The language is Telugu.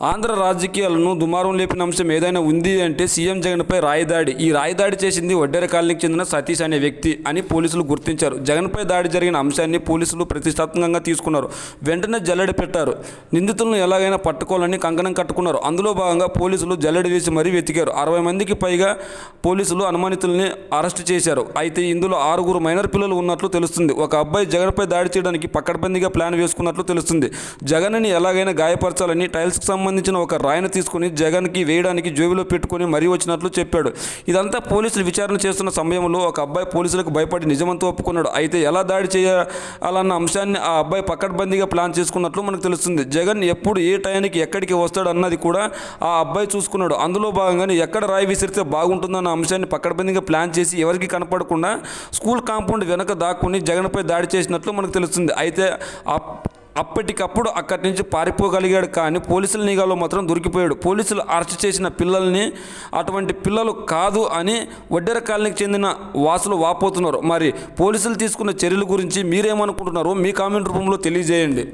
ఆంధ్ర రాజకీయాలను దుమారం లేపిన అంశం ఏదైనా ఉంది అంటే సీఎం జగన్పై రాయదాడి. ఈ రాయదాడి చేసింది వడ్డేర కాలనీకి చెందిన సతీష్ అనే వ్యక్తి అని పోలీసులు గుర్తించారు. జగన్పై దాడి జరిగిన అంశాన్ని పోలీసులు ప్రతిష్టాత్మకంగా తీసుకున్నారు. వెంటనే జల్లెడ పెట్టారు. నిందితులను ఎలాగైనా పట్టుకోవాలని కంకణం కట్టుకున్నారు. అందులో భాగంగా పోలీసులు జల్లెడ వేసి మరీ వెతికారు. అరవై మందికి పైగా పోలీసులు అనుమానితుల్ని అరెస్ట్ చేశారు. అయితే ఇందులో ఆరుగురు మైనర్ పిల్లలు ఉన్నట్లు తెలుస్తుంది. ఒక అబ్బాయి జగన్పై దాడి చేయడానికి పక్కడబందీగా ప్లాన్ వేసుకున్నట్లు తెలుస్తుంది. జగన్ని ఎలాగైనా గాయపరచాలని టైల్స్కి సంబంధించిన ఒక రాయిని తీసుకుని జగన్కి వేయడానికి జేబులో పెట్టుకుని మరీ వచ్చినట్లు చెప్పాడు. ఇదంతా పోలీసులు విచారణ చేస్తున్న సమయంలో ఒక అబ్బాయి పోలీసులకు భయపడి నిజమంతా ఒప్పుకున్నాడు. అయితే ఎలా దాడి చేయాలన్న అంశాన్ని ఆ అబ్బాయి పక్కడబందీగా ప్లాన్ చేసుకున్నట్లు మనకు తెలుస్తుంది. జగన్ ఎప్పుడు ఏ టైంకి ఎక్కడికి వస్తాడు అన్నది కూడా ఆ అబ్బాయి చూసుకున్నాడు. అందులో భాగంగానే ఎక్కడ రాయి విసిరితే బాగుంటుందన్న అంశాన్ని పక్కడబందీగా ప్లాన్ చేసి ఎవరికి కనపడకుండా స్కూల్ కాంపౌండ్ వెనక దాక్కుని జగన్పై దాడి చేసినట్లు మనకు తెలుస్తుంది. అయితే ఆ అప్పటికప్పుడు అక్కడి నుంచి పారిపోగలిగాడు కానీ పోలీసుల నిఘాలో మాత్రం దొరికిపోయాడు. పోలీసులు అరెస్ట్ చేసిన పిల్లల్ని అటువంటి పిల్లలు కాదు అని వడ్డెర కాలనీకి చెందిన వాసులు వాపోతున్నారు. మరి పోలీసులు తీసుకున్న చర్యల గురించి మీరేమనుకుంటున్నారో మీ కామెంట్ రూపంలో తెలియజేయండి.